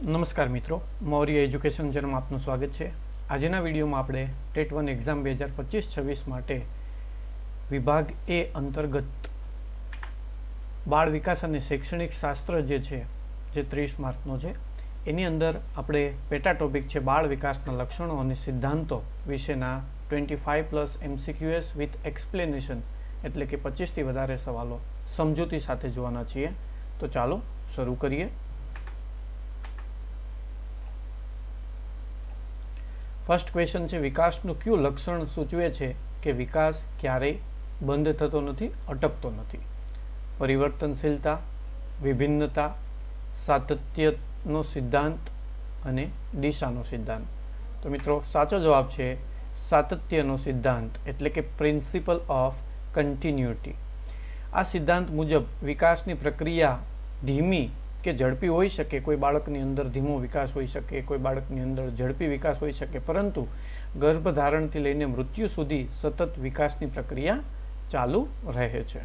નમસ્કાર મિત્રો, મૌર્ય એજ્યુકેશન ચેનલમાં આપનું સ્વાગત છે. આજના વિડીયોમાં આપણે ટેટ વન એક્ઝામ બે હજાર પચીસ છવ્વીસ માટે વિભાગ એ અંતર્ગત બાળ વિકાસ અને શૈક્ષણિક શાસ્ત્ર જે છે, જે ત્રીસ માર્કનો છે, એની અંદર આપણે પેટા ટોપિક છે બાળ વિકાસના લક્ષણો અને સિદ્ધાંતો વિશેના twenty five plus MCQs with explanation, એટલે કે પચીસથી વધારે સવાલો સમજૂતી સાથે જોવાના છીએ. તો ચાલો શરૂ કરીએ. ફર્સ્ટ ક્વેશ્ચન છે, વિકાસનું કયું લક્ષણ સૂચવે છે કે વિકાસ ક્યારેય બંધ થતો નથી અટકતો નથી? પરિવર્તનશીલતા, વિભિન્નતા, સાતત્યનો સિદ્ધાંત અને દિશાનો સિદ્ધાંત. તો મિત્રો, સાચો જવાબ છે સાતત્યનો સિદ્ધાંત, એટલે કે પ્રિન્સિપલ ઓફ કન્ટિન્યુટી આ સિદ્ધાંત મુજબ વિકાસની પ્રક્રિયા ધીમી કે ઝડપી હોઈ શકે, કોઈ બાળકની અંદર ધીમો વિકાસ હોઈ શકે, કોઈ બાળકની અંદર ઝડપી વિકાસ હોઈ શકે, પરંતુ ગર્ભધારણથી લઈને મૃત્યુ સુધી સતત વિકાસની પ્રક્રિયા ચાલુ રહે છે.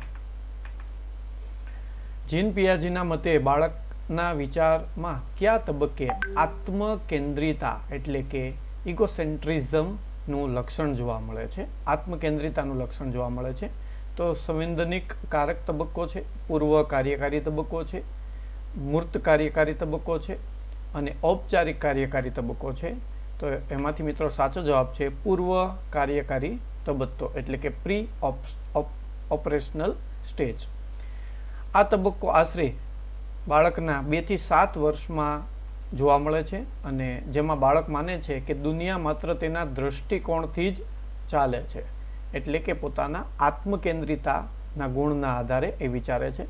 જીન પિયાજીના મતે બાળકના વિચારમાં કયા તબક્કે આત્મકેન્દ્રિતા એટલે કે ઇગોસેન્ટ્રિઝમનું લક્ષણ જોવા મળે છે? આત્મકેન્દ્રિતાનું લક્ષણ જોવા મળે છે. તો સંવેદનિક કારક તબક્કો છે, પૂર્વ કાર્યકારી તબક્કો છે મૂર્ત કાર્યકારી તબક્કો છે અને ઔપચારિક કાર્યકારી તબક્કો છે, તો એમાંથી મિત્રો સાચો જવાબ છે પૂર્વ કાર્યકારી તબક્કો, એટલે કે પ્રી ઓપરેશનલ સ્ટેજ. આ તબક્કો આશરે બાળકના બેથી સાત વર્ષમાં જોવા મળે છે અને જેમાં બાળક માને છે કે દુનિયા માત્ર તેના દૃષ્ટિકોણથી જ ચાલે છે, એટલે કે પોતાના આત્મકેન્દ્રિતાના ગુણના આધારે એ વિચારે છે.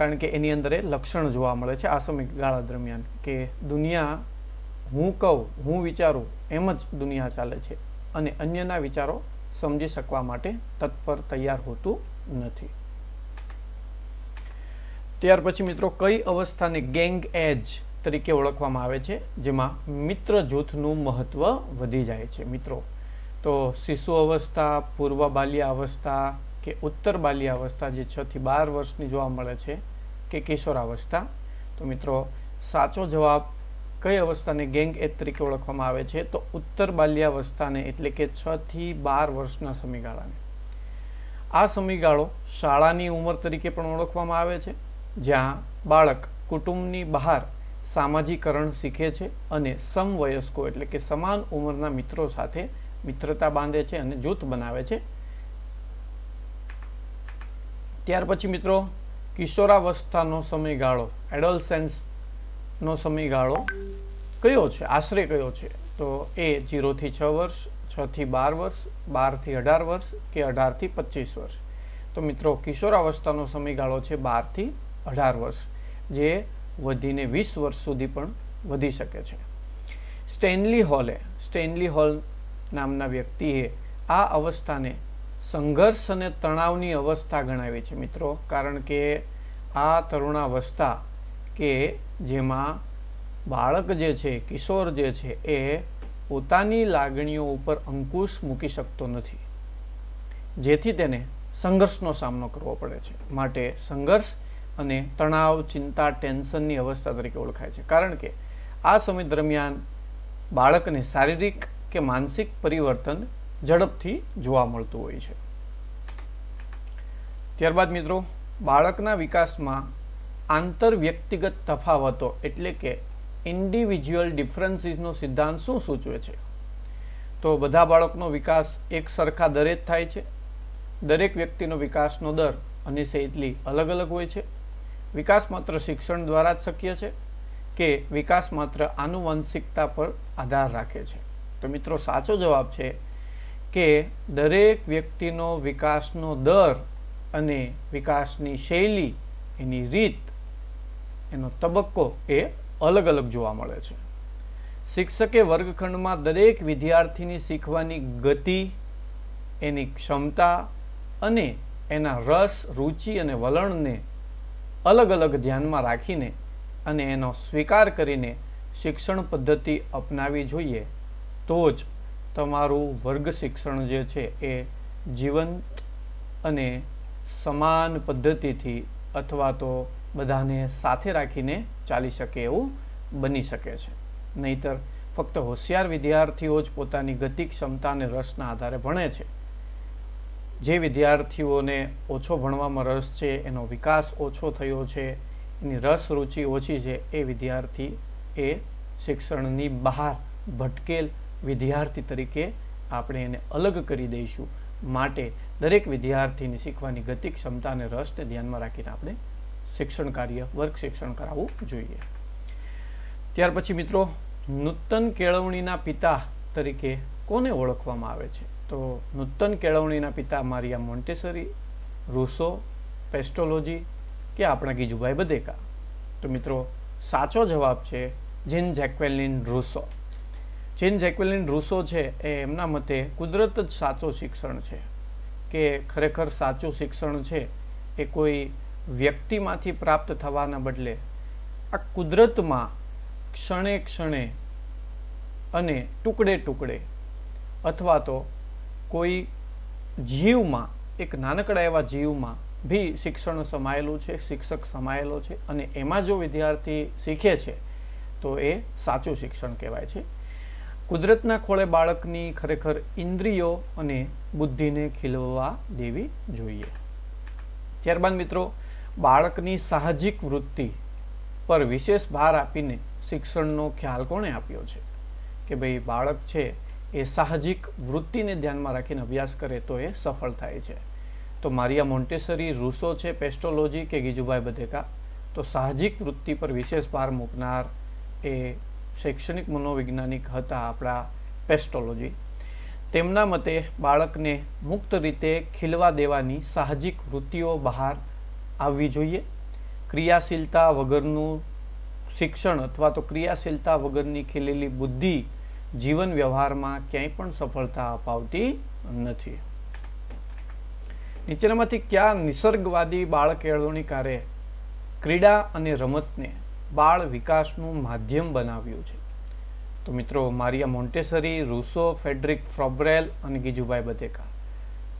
કારણ કે એની અંદર એ લક્ષણ જોવા મળે છે આ સમયગાળા દરમિયાન કે દુનિયા હું કહું, હું વિચારું એમ જ દુનિયા ચાલે છે અને અન્યના વિચારો સમજી શકવા માટે તત્પર તૈયાર હોતું નથી. ત્યાર પછી મિત્રો કઈ અવસ્થાને ગેંગ એજ તરીકે ઓળખવામાં આવે છે? જેમાં મિત્ર જૂથનું મહત્વ વધી જાય છે મિત્રો. તો શિશુ અવસ્થા પૂર્વ બાલ્ય અવસ્થા કે ઉત્તર બાલ્યાવસ્થા જે છ થી બાર વર્ષની જોવા મળે છે કે કિશોરાવસ્થા. તો મિત્રો, સાચો જવાબ કઈ અવસ્થાને ગેંગ એજ તરીકે ઓળખવામાં આવે છે? તો ઉત્તર બાલ્યાવસ્થાને એટલે કે છ થી બાર વર્ષના સમયગાળાને. આ સમયગાળો શાળાની ઉંમર તરીકે પણ ઓળખવામાં આવે છે, જ્યાં બાળક કુટુંબની બહાર સામાજિકરણ શીખે છે અને સમવયસ્કો એટલે કે સમાન ઉંમરના મિત્રો સાથે મિત્રતા બાંધે છે અને જૂથ બનાવે છે. ત્યાર પછી મિત્રો કિશોરાવસ્થાનો સમયગાળો, એડોલસેન્સનો સમયગાળો કયો છે? આશરે કયો છે? તો એ જીરોથી છ વર્ષ છથી બાર વર્ષ બારથી અઢાર વર્ષ કે અઢારથી પચીસ વર્ષ? તો મિત્રો કિશોરાવસ્થાનો સમયગાળો છે બારથી અઢાર વર્ષ, જે વધીને વીસ વર્ષ સુધી પણ વધી શકે છે. સ્ટેનલી હોલે, સ્ટેનલી હોલ નામના વ્યક્તિએ આ અવસ્થાને સંઘર્ષ અને તણાવની અવસ્થા ગણાવી છે મિત્રો. કારણ કે આ તરુણાવસ્થા કે જેમાં બાળક જે છે, કિશોર જે છે, એ પોતાની લાગણીઓ ઉપર અંકુશ મૂકી શકતો નથી. જેથી તેને સંઘર્ષનો સામનો કરવો પડે છે. માટે સંઘર્ષ અને તણાવ, ચિંતા, ટેન્શનની અવસ્થા તરીકે ઓળખાય છે. કારણ કે આ સમય દરમિયાન બાળકને શારીરિક કે માનસિક પરિવર્તન ઝડપથી જોવા મળતું હોય છે. ત્યારબાદ મિત્રો, બાળકના વિકાસમાં આંતર વ્યક્તિગત તફાવતો એટલે કે ઇન્ડિવિજ્યુઅલ ડિફરન્સીસનો સિદ્ધાંત શું સૂચવે છે? તો બધા બાળકનો વિકાસ એક સરખા દરે જ થાય છે. દરેક વ્યક્તિનો વિકાસનો દર અને એટલી અલગ અલગ હોય છે. વિકાસ માત્ર શિક્ષણ દ્વારા જ શક્ય છે કે વિકાસ માત્ર આનુવંશિકતા પર આધાર રાખે છે. તો મિત્રો, સાચો જવાબ છે કે દરેક વ્યક્તિનો વિકાસનો દર અને વિકાસની શૈલી, એની રીત, એનો તબક્કો એ અલગ અલગ જોવા મળે છે. શિક્ષકે વર્ગખંડમાં દરેક વિદ્યાર્થીની શીખવાની ગતિ, એની ક્ષમતા અને એના રસ, રુચિ અને વલણને અલગ અલગ ધ્યાનમાં રાખીને અને એનો સ્વીકાર કરીને શિક્ષણ પદ્ધતિ અપનાવી જોઈએ તો જ તમારું વર્ગ શિક્ષણ જે છે એ જીવંત અને સમાન પદ્ધતિથી અથવા તો બધાને સાથે રાખીને ચાલી શકે એવું બની શકે છે. નહીતર ફક્ત હોશિયાર વિદ્યાર્થીઓ જ પોતાની ગતિ, ક્ષમતા અને રસના આધારે ભણે છે. જે વિદ્યાર્થીઓને ઓછો ભણવામાં રસ છે, એનો વિકાસ ઓછો થયો છે, એની રસ રુચિ ઓછી છે, એ વિદ્યાર્થી એ શિક્ષણની બહાર ભટકેલ વિદ્યાર્થી તરીકે આપણે એને અલગ કરી દઈશું. માટે દરેક વિદ્યાર્થીને શીખવાની ગતિ ક્ષમતા અને રસને ધ્યાનમાં રાખીને આપણે શિક્ષણ કાર્ય, વર્ગ શિક્ષણ કરાવવું જોઈએ. ત્યાર પછી મિત્રો, નૂતન કેળવણીના પિતા તરીકે કોને ઓળખવામાં આવે છે? તો નૂતન કેળવણીના પિતા મારિયા મોન્ટેસરી, રૂસો, પેસ્ટોલોજી કે આપણા ગીજુભાઈ બધેકા? તો મિત્રો, સાચો જવાબ છે જીન જેક્વેલિન રૂસો. જીન જેક્વેલિન રૂસો છે એ એમના મતે કુદરત જ સાચું શિક્ષણ છે કે ખરેખર સાચું શિક્ષણ છે એ કોઈ વ્યક્તિમાંથી પ્રાપ્ત થવાના બદલે આ કુદરતમાં ક્ષણે ક્ષણે અને ટુકડે ટુકડે અથવા તો કોઈ જીવમાં, એક નાનકડા એવા જીવમાં ભી શિક્ષણ સમાયેલું છે, શિક્ષક સમાયેલો છે અને એમાં જો વિદ્યાર્થી શીખે છે તો એ સાચું શિક્ષણ કહેવાય છે. કુદરતના ખોળે બાળકની ખરેખર ઇન્દ્રિયો અને બુદ્ધિને ખીલવવા દેવી જોઈએ. ત્યારબાદ મિત્રો, બાળકની સાહજિક વૃત્તિ પર વિશેષ ભાર આપીને શિક્ષણનો ખ્યાલ કોણે આપ્યો છે? કે ભાઈ બાળક છે એ સાહજિક વૃત્તિને ધ્યાનમાં રાખીને અભ્યાસ કરે તો એ સફળ થાય છે. તો મારિયા મોન્ટેસરી, રૂસો છે પેસ્ટોલોજી કે ગીજુભાઈ બધેકા, તો સાહજિક વૃત્તિ પર વિશેષ ભાર મૂકનાર એ શૈક્ષણિક મનોવૈજ્ઞાનિક હતા આપણા પેસ્ટોલોજી તેમના મતે બાળકને મુક્ત રીતે ખીલવા દેવાની સાહજિક વૃત્તિઓ બહાર આવવી જોઈએ. ક્રિયાશીલતા વગરનું શિક્ષણ અથવા તો ક્રિયાશીલતા વગરની ખીલેલી બુદ્ધિ જીવન વ્યવહારમાં ક્યાંય પણ સફળતા અપાવતી નથી. નીચેનામાંથી કયા નિસર્ગવાદી બાળ કેળવણીકારે ક્રીડા અને રમતને બાળ વિકાસનું માધ્યમ બનાવ્યું છે. તો મિત્રો, Maria Montessori, Rousseau, Friedrich Froebel અને ગીજુભાઈ બધેકા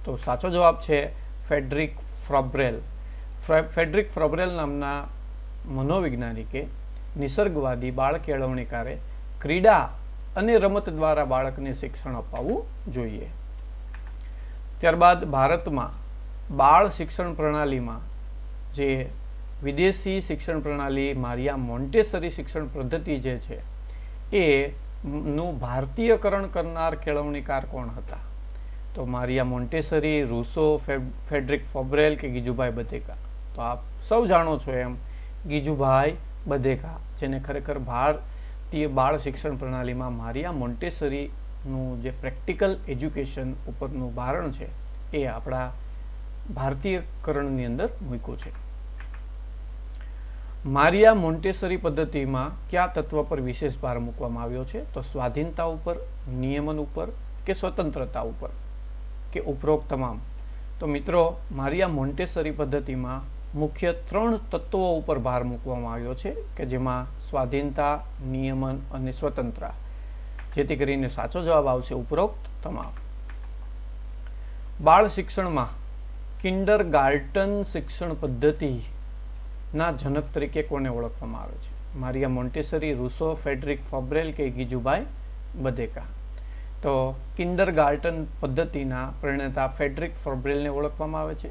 તો સાચો જવાબ છે ફેડરિક ફ્રોબ્રેલ. ફેડરિક ફ્રોબ્રેલ નામના મનોવૈજ્ઞાનિકે નિસર્ગવાદી બાળ કેળવણીકારે ક્રીડા અને રમત દ્વારા બાળકને શિક્ષણ અપાવવું જોઈએ. ત્યારબાદ ભારતમાં બાળ શિક્ષણ પ્રણાલીમાં જે વિદેશી શિક્ષણ પ્રણાલી મારિયા મોન્ટેસરી શિક્ષણ પદ્ધતિ જે છે, એ નું ભારતીયકરણ કરનાર કેળવણીકાર કોણ હતા? તો Maria Montessori, Rousseau Friedrich Froebel કે ગીજુભાઈ બધેકા તો આપ સૌ જાણો છો એમ, ગીજુભાઈ બધેકા જેને ખરેખર ભારતીય બાળ શિક્ષણ પ્રણાલીમાં મારિયા મોન્ટેસરીનું જે પ્રેક્ટિકલ એજ્યુકેશન ઉપરનું ભારણ છે, એ આપણા ભારતીયકરણની અંદર મૂક્યું છે. મારિયા મોન્ટેસરી પદ્ધતિમાં કયા તત્વ પર વિશેષ ભાર મૂકવામાં આવ્યો છે? તો સ્વાધીનતા ઉપર, નિયમન ઉપર કે સ્વતંત્રતા ઉપર? કે ઉપરોક્ત તમામ? તો મિત્રો, મારિયા મોન્ટેસરી પદ્ધતિમાં મુખ્ય ત્રણ તત્વો ઉપર ભાર મૂકવામાં આવ્યો છે કે જેમાં સ્વાધીનતા, નિયમન અને સ્વતંત્રતા. જેથી કરીને સાચો જવાબ આવશે ઉપરોક્ત તમામ. બાળ શિક્ષણમાં કિન્ડર ગાર્ટન શિક્ષણ પદ્ધતિ ના જનક તરીકે કોને ઓળખવામાં આવે છે? Maria Montessori, Rousseau, Friedrich Froebel કે ગીજુભાઈ બધેકા? તો કિન્ડર ગાર્ટન પદ્ધતિના પ્રણેતા ફેડરિક ફોબ્રેલને ઓળખવામાં આવે છે.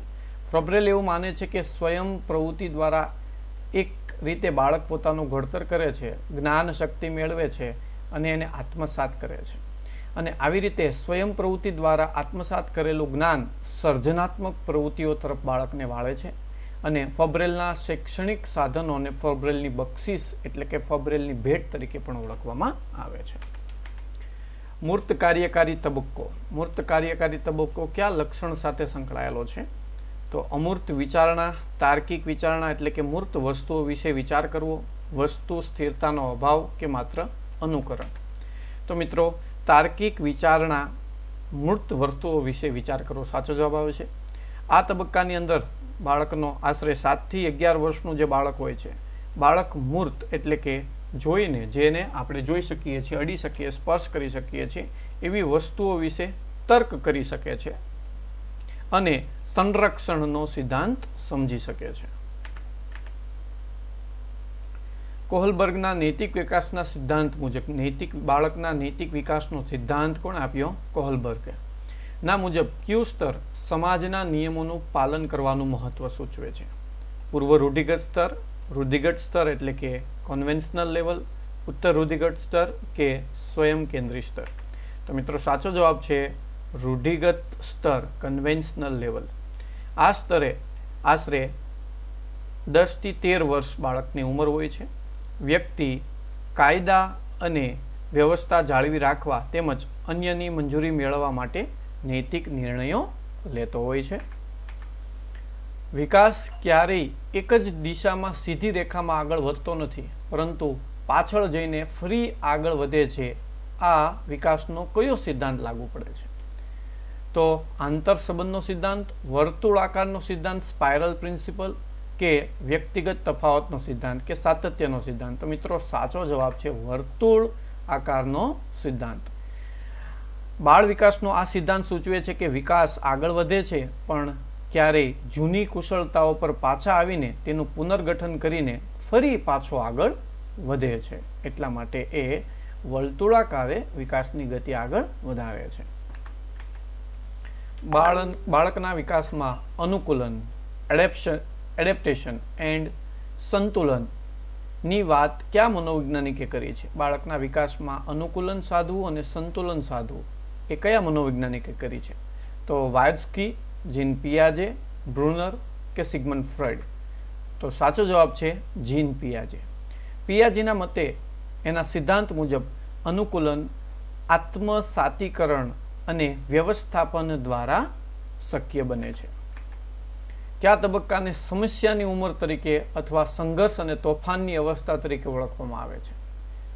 ફોબ્રેલ એવું માને છે કે સ્વયં પ્રવૃત્તિ દ્વારા એક રીતે બાળક પોતાનું ઘડતર કરે છે, જ્ઞાન શક્તિ મેળવે છે અને એને આત્મસાત કરે છે. અને આવી રીતે સ્વયં પ્રવૃત્તિ દ્વારા આત્મસાત કરેલું જ્ઞાન સર્જનાત્મક પ્રવૃત્તિઓ તરફ બાળકને વાળે છે. અને ફોબ્રેલના શૈક્ષણિક સાધનોને ફોબ્રેલની બક્ષિસ એટલે કે ફોબ્રેલની ભેટ તરીકે પણ ઓળખવામાં આવે છે. મૂર્ત કાર્યકારી તબક્કો. મૂર્ત કાર્યકારી તબક્કો કયા લક્ષણ સાથે સંકળાયેલો છે? તો અમૂર્ત વિચારણા, તાર્કિક વિચારણા એટલે કે મૂર્ત વસ્તુઓ વિશે વિચાર કરવો, વસ્તુ સ્થિરતાનો અભાવ કે માત્ર અનુકરણ. તો મિત્રો, તાર્કિક વિચારણા મૂર્ત વસ્તુઓ વિશે વિચાર કરવો સાચો જવાબ આવે છે? આ તબક્કાની અંદર બાળકનો આશરે સાતથી અગિયાર વર્ષનું જે બાળક હોય છે, બાળક મૂર્ત એટલે કે જોઈને, જેને આપણે જોઈ શકીએ છીએ, અડી શકીએ, સ્પર્શ કરી શકીએ છીએ, એવી વસ્તુઓ વિશે તર્ક કરી શકે છે અને સંરક્ષણનો સિદ્ધાંત સમજી શકે છે. કોહલબર્ગના નૈતિક વિકાસના સિદ્ધાંત મુજબ, નૈતિક બાળકના નૈતિક વિકાસનો સિદ્ધાંત કોણ આપ્યો? કોહલબર્ગે. ના મુજબ ક્યુ સ્તર સમાજના નિયમોનું પાલન કરવાનું મહત્વ સૂચવે છે? પૂર્વ રૂઢિગત સ્તર રૂઢિગત સ્તર એટલે કે કોન્વેન્શનલ લેવલ ઉત્તર રૂઢિગત સ્તર કે સ્વયં કેન્દ્રી સ્તર? તો મિત્રો, સાચો જવાબ છે રૂઢિગત સ્તર કન્વેન્શનલ લેવલ આ સ્તરે આશરે દસથી તેર વર્ષ બાળકની ઉંમર હોય છે. વ્યક્તિ કાયદા અને વ્યવસ્થા જાળવી રાખવા તેમજ અન્યની મંજૂરી મેળવવા માટે નૈતિક નિર્ણયો લેતો હોય છે. વિકાસ ક્યારેય એક જ દિશામાં સીધી રેખામાં આગળ વધતો નથી, પરંતુ પાછળ જઈને ફરી આગળ વધે છે. આ વિકાસનો કયો સિદ્ધાંત લાગુ પડે છે? તો આંતર સંબંધનો સિદ્ધાંત, વર્તુળાકારનો સિદ્ધાંત, સ્પાયરલ પ્રિન્સિપલ કે વ્યક્તિગત તફાવતનો સિદ્ધાંત કે સાતત્યનો સિદ્ધાંત? તો મિત્રો, સાચો જવાબ છે વર્તુળ આકારનો સિદ્ધાંત. બાળ વિકાસનો આ સિદ્ધાંત સૂચવે છે કે વિકાસ આગળ વધે છે, પણ ક્યારેય જૂની કુશળતાઓ પર પાછા આવીને તેનું પુનર્ગઠન કરીને ફરી પાછો આગળ વધે છે. એટલા માટે એ વર્તુળાકારે વિકાસની ગતિ આગળ વધારે છે. બાળ, બાળકના વિકાસમાં અનુકૂલન, એડેપ્શન, એડેપ્ટેશન એન્ડ સંતુલનની વાત કયા મનોવૈજ્ઞાનિકે કરી છે? બાળકના વિકાસમાં અનુકૂલન સાધવું અને સંતુલન સાધવું. એ કયા મનોવૈજ્ઞાનિકે કરી છે? તો વાયસ્કી જીન પિયાજે, બ્રુનર કે સિગમન ફ્રોઈડ? તો સાચો જવાબ છે જીન પિયાજે. પિયાજીના મતે એના સિદ્ધાંત મુજબ અનુકૂલન, આત્મસાતીકરણ અને વ્યવસ્થાપન દ્વારા શક્ય બને છે. કયા તબક્કાને સમસ્યાની ઉંમર તરીકે અથવા સંઘર્ષ અને તોફાનની અવસ્થા તરીકે ઓળખવામાં આવે છે?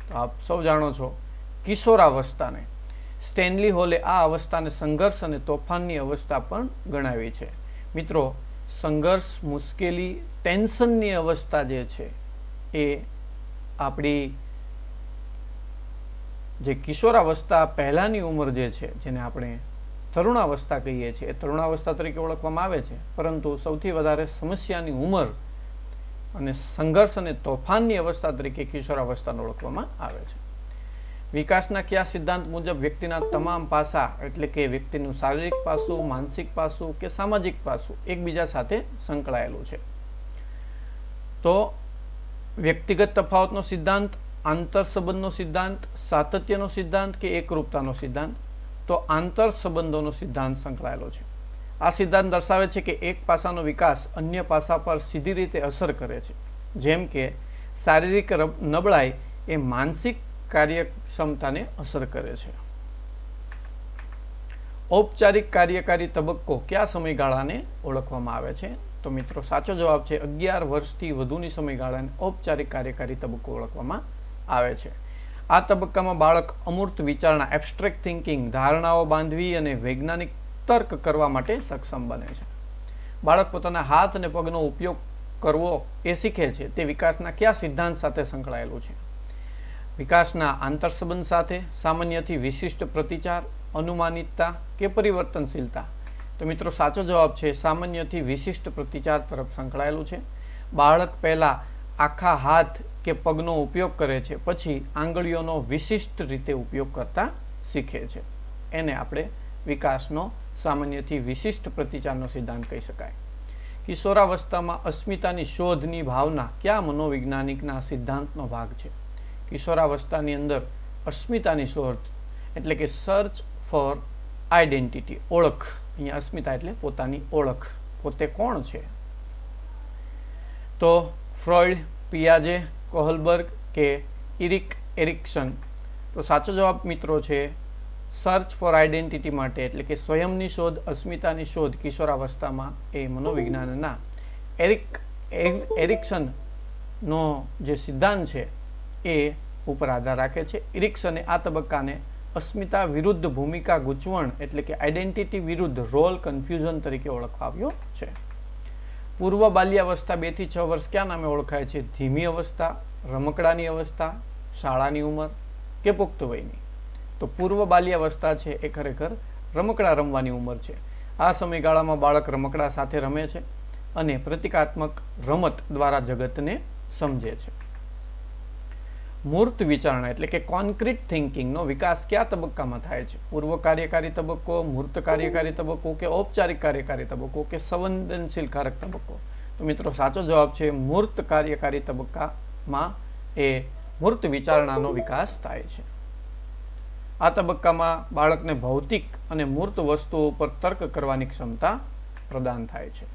તો આપ સૌ જાણો છો કિશોરાવસ્થાને. સ્ટેનલી હોલે આ અવસ્થાને સંઘર્ષ અને તોફાનની અવસ્થા પણ ગણાવી છે. મિત્રો, સંઘર્ષ મુશ્કેલી, ટેન્શનની અવસ્થા જે છે, એ આપણી જે કિશોરાવસ્થા પહેલાંની ઉંમર જે છે, જેને આપણે તરુણાવસ્થા કહીએ છીએ, એ તરુણાવસ્થા તરીકે ઓળખવામાં આવે છે. પરંતુ સૌથી વધારે સમસ્યાની ઉંમર અને સંઘર્ષ અને તોફાનની અવસ્થા તરીકે કિશોરાવસ્થાને ઓળખવામાં આવે છે. વિકાસના કયા સિદ્ધાંત મુજબ વ્યક્તિના તમામ પાસા, એટલે કે વ્યક્તિનું શારીરિક પાસું, માનસિક પાસું કે સામાજિક પાસું એકબીજા સાથે સંકળાયેલું છે. તો વ્યક્તિગત તફાવતનો સિદ્ધાંત આંતર સંબંધનો સિદ્ધાંત, સાતત્યનો સિદ્ધાંત કે એકરૂપતાનો સિદ્ધાંત? તો આંતર સંબંધોનો સિદ્ધાંત સંકળાયેલો છે. આ સિદ્ધાંત દર્શાવે છે કે એક પાસાનો વિકાસ અન્ય પાસા પર સીધી રીતે અસર કરે છે. જેમ કે શારીરિક નબળાઈ એ માનસિક કાર્યક્ષમતાને અસર કરે છે. ઔપચારિક કાર્યકારી તબક્કો કયા સમયગાળાને ઓળખવામાં આવે છે? તો મિત્રો, સાચો જવાબ છે અગિયાર વર્ષથી વધુની સમયગાળાને ઔપચારિક કાર્યકારી તબક્કો ઓળખવામાં આવે છે. આ તબક્કામાં બાળક અમૂર્ત વિચારણા એબ્સ્ટ્રેક્ટ થિંકિંગ ધારણાઓ બાંધવી અને વૈજ્ઞાનિક તર્ક કરવા માટે સક્ષમ બને છે. બાળક પોતાના હાથ અને પગનો ઉપયોગ કરવો એ શીખે છે. તે વિકાસના કયા સિદ્ધાંત સાથે સંકળાયેલું છે? વિકાસના આંતરસંબંધ સાથે સામાન્યથી વિશિષ્ટ પ્રતિચાર, અનુમાનિતતા કે પરિવર્તનશીલતા? તો મિત્રો, સાચો જવાબ છે, સામાન્યથી વિશિષ્ટ પ્રતિચાર તરફ સંકળાયેલું છે. બાળક પહેલાં આખા હાથ કે પગનો ઉપયોગ કરે છે, પછી આંગળીઓનો વિશિષ્ટ રીતે ઉપયોગ કરતા શીખે છે. એને આપણે વિકાસનો, સામાન્યથી વિશિષ્ટ પ્રતિચારનો સિદ્ધાંત કહી શકાય. કિશોરાવસ્થામાં અસ્મિતાની શોધની ભાવના કયા મનોવૈજ્ઞાનિકના સિદ્ધાંતનો ભાગ છે? કિશોરાવસ્થાની અંદર અસ્મિતાની શોધ, એટલે કે સર્ચ ફોર આઈડેન્ટિટી ઓળખ. અહીંયા અસ્મિતા એટલે પોતાની ઓળખ. પોતે કોણ છે? તો ફ્રોઈડ, પિયાજે, કોહલબર્ગ કે ઇરિક એરિક્સન? તો સાચો જવાબ મિત્રો છે સર્ચ ફોર આઈડેન્ટિટી માટે, એટલે કે સ્વયંની શોધ, અસ્મિતાની શોધ, કિશોરાવસ્થામાં એ મનોવિજ્ઞાનના. એરિક એરિક્સનનો જે સિદ્ધાંત છે એ ઉપર આધાર રાખે છે. ઇરિક્સને આ તબક્કાને અસ્મિતા વિરુદ્ધ ભૂમિકા ગૂંચવણ એટલે કે આઈડેન્ટિટી વિરુદ્ધ રોલ કન્ફ્યુઝન તરીકે ઓળખાવ્યો છે. પૂર્વ બાલ્યાવસ્થા બેથી છ વર્ષ ક્યાં નામે ઓળખાય છે? ધીમી અવસ્થા, રમકડાની અવસ્થા, શાળાની ઉંમર કે પુખ્ત વયની? તો પૂર્વ બાલ્યાવસ્થા છે એ ખરેખર રમકડા રમવાની ઉંમર છે. આ સમયગાળામાં બાળક રમકડા સાથે રમે છે અને પ્રતિકાત્મક રમત દ્વારા જગતને સમજે છે. મૂર્ત વિચારણા એટલે કે કોન્ક્રીટ થિંકિંગનો વિકાસ કયા તબક્કામાં થાય છે? પૂર્વ કાર્યકારી તબક્કો, મૂર્ત કાર્યકારી તબક્કો કે ઔપચારિક કાર્યકારી તબક્કો કે સંવેદનશીલ કારક તબક્કો? તો મિત્રો, સાચો જવાબ છે મૂર્ત કાર્યકારી તબક્કામાં એ મૂર્ત વિચારણાનો વિકાસ થાય છે. આ તબક્કામાં બાળકને ભૌતિક અને મૂર્ત વસ્તુઓ પર તર્ક કરવાની ક્ષમતા પ્રદાન થાય છે.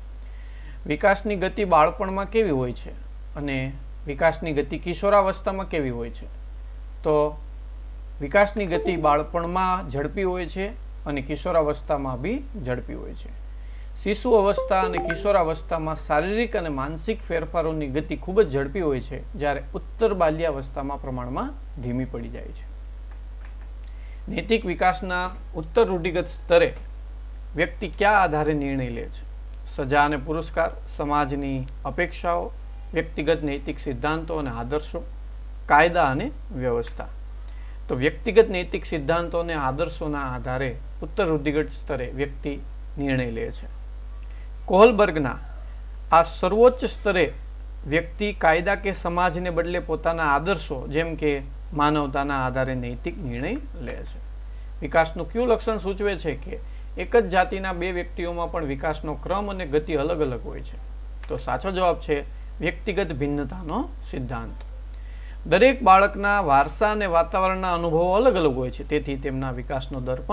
વિકાસની ગતિ બાળપણમાં કેવી હોય છે? અને વિકાસની ગતિ કિશોરાવસ્થામાં કેવી હોય છે? તો વિકાસની ગતિ બાળપણમાં ઝડપી હોય છે અને કિશોરાવસ્થામાં બી ઝડપી હોય છે. શિશુ અવસ્થા અને કિશોરાવસ્થામાં શારીરિક અને માનસિક ફેરફારોની ગતિ ખૂબ જ ઝડપી હોય છે, જ્યારે ઉત્તર બાલ્યાવસ્થામાં પ્રમાણમાં ધીમી પડી જાય છે. નૈતિક વિકાસના ઉત્તર રૂઢિગત સ્તરે વ્યક્તિ કયા આધારે નિર્ણય લે છે? સજા અને પુરસ્કાર, સમાજની અપેક્ષાઓ વ્યક્તિગત નૈતિક સિદ્ધાંતો અને આદર્શો, કાયદા અને વ્યવસ્થા. તો વ્યક્તિગત નૈતિક સિદ્ધાંતો અને આદર્શોના આધારે ઉત્તર રૂઢિગત સ્તરે વ્યક્તિ નિર્ણય લે છે. કોહલબર્ગના આ સર્વોચ્ચ સ્તરે વ્યક્તિ કાયદા કે સમાજને બદલે પોતાના આદર્શો, જેમ કે માનવતાના આધારે નૈતિક નિર્ણય લે છે. વિકાસનું કયું લક્ષણ સૂચવે છે કે એક જ જાતિના બે વ્યક્તિઓમાં પણ વિકાસનો ક્રમ અને ગતિ અલગ અલગ હોય છે. તો સાચો જવાબ છે વ્યક્તિગત ભિન્નતાનો સિદ્ધાંત. દરેક બાળકના વારસા અને વાતાવરણના અનુભવો અલગ અલગ હોય છે, તેથી તેમના વિકાસનો દર પણ